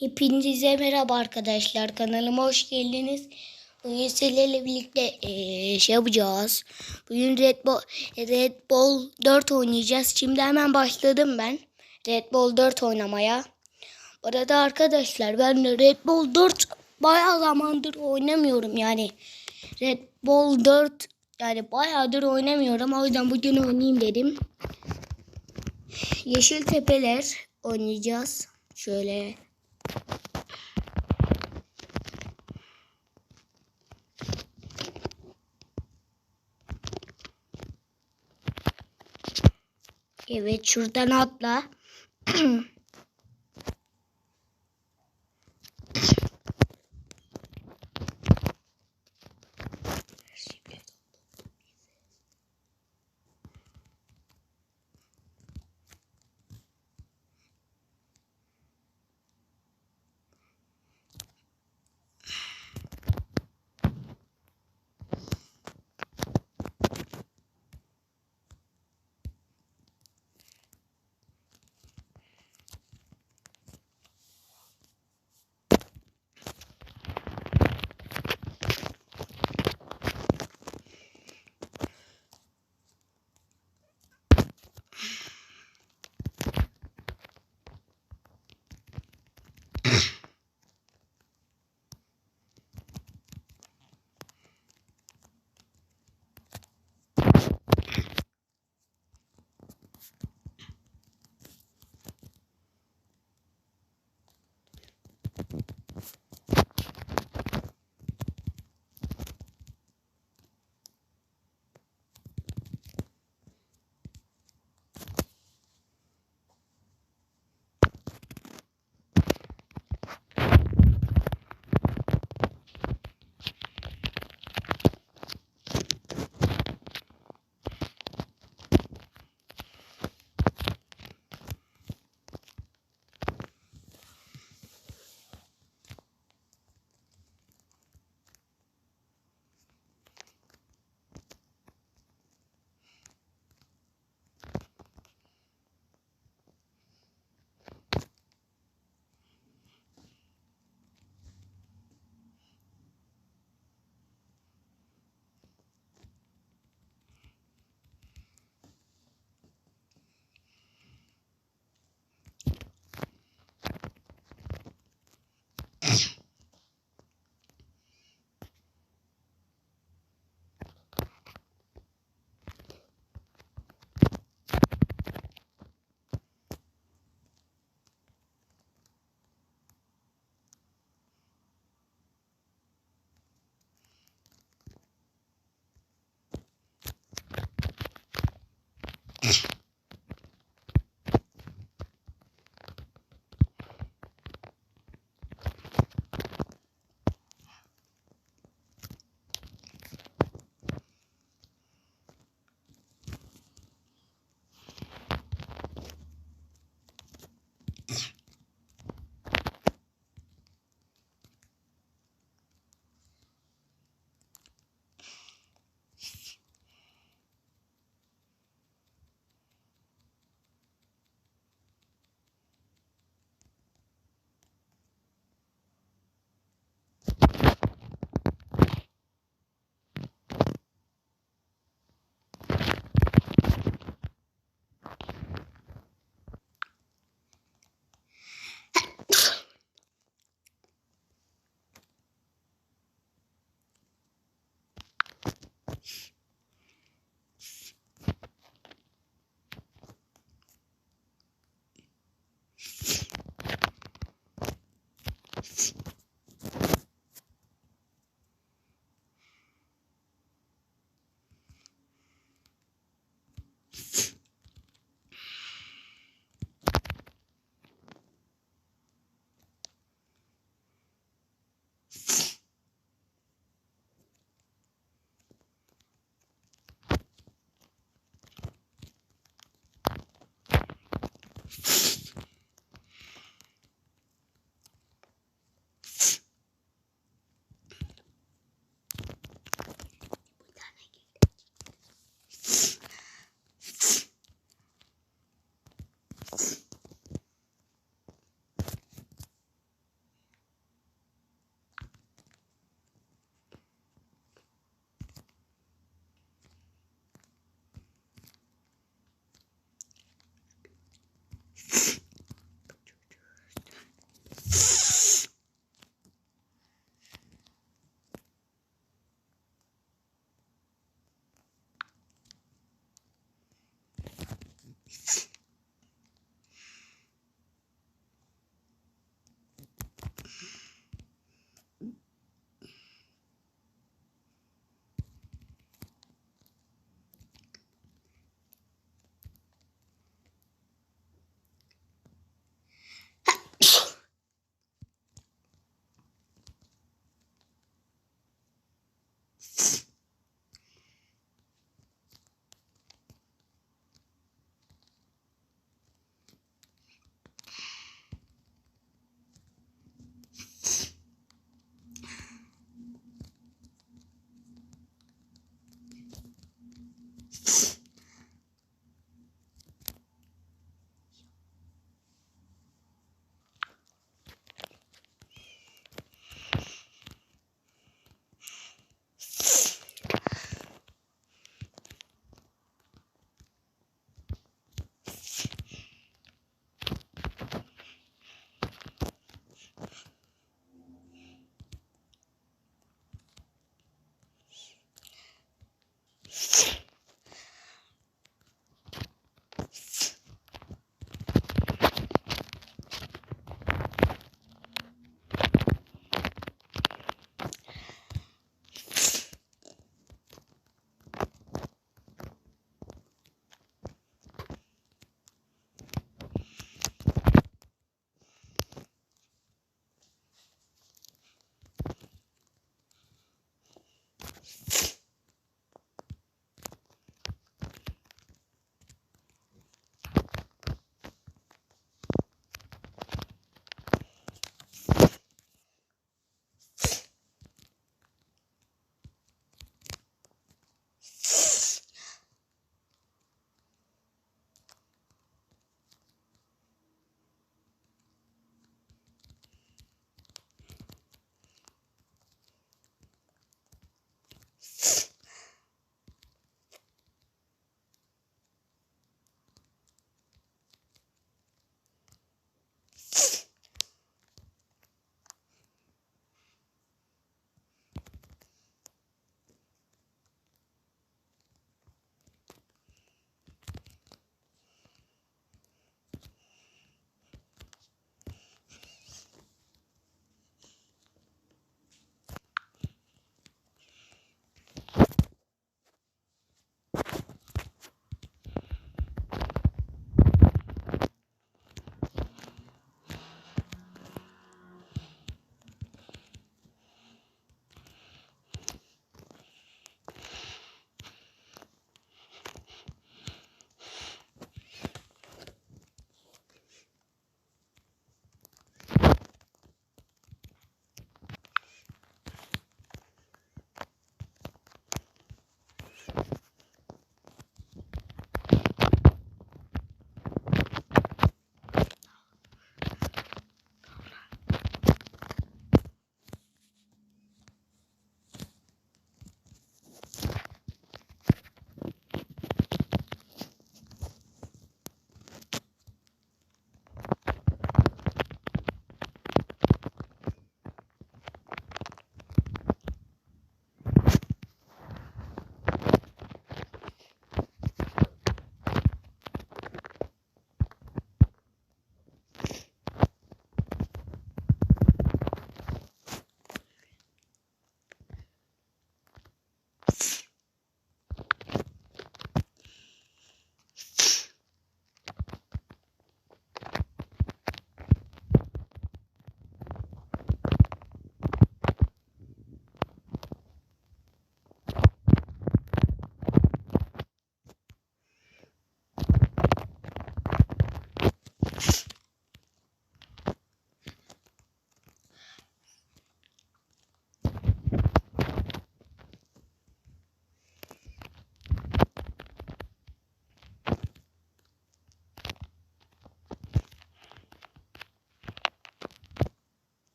Hepinize merhaba arkadaşlar. Kanalıma hoş geldiniz. Bugün sizlerle birlikte eee, şey yapacağız. Bugün Red Bull, Red Bull 4 oynayacağız. Şimdi hemen başladım ben. Red Bull 4 oynamaya. Bu arada arkadaşlar ben Red Bull 4 bayağı zamandır oynamıyorum yani. Red Bull 4 yani bayağıdır oynamıyorum. O yüzden bugün oynayayım dedim. Yeşil Tepeler oynayacağız. Şöyle Evet şuradan atla.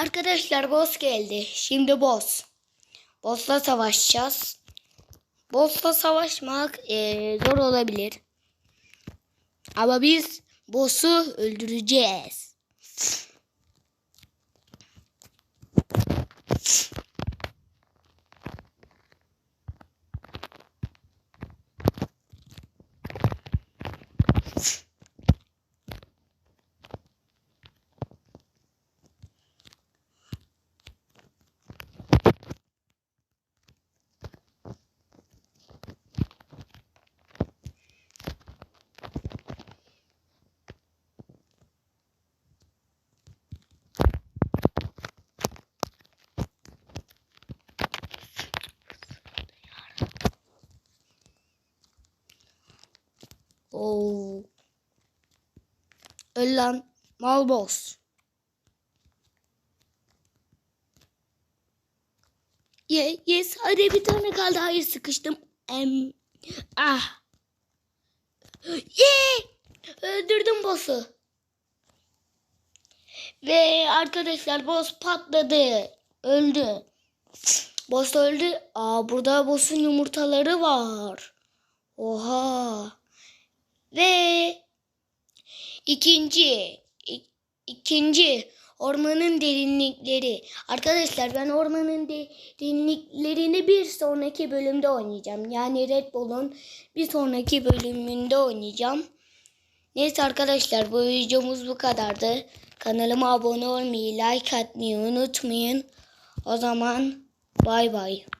Arkadaşlar boss geldi. Şimdi boss. Boss'la savaşacağız. Boss'la savaşmak eee, zor olabilir. Ama biz boss'u öldüreceğiz. Öl lan. Mal boss. Ye, yes. Hadi bir tane kaldı. Hayır sıkıştım. Em. Ah. Ye. Öldürdüm boss'u. Ve arkadaşlar boss patladı. Öldü. Boss öldü. Aa burada boss'un yumurtaları var. Oha. Ve ikinci ik- ikinci ormanın derinlikleri. Arkadaşlar ben ormanın derinliklerini bir sonraki bölümde oynayacağım. Yani Red Bull'un bir sonraki bölümünde oynayacağım. Neyse arkadaşlar bu videomuz bu kadardı. Kanalıma abone olmayı, like atmayı unutmayın. O zaman bay bay.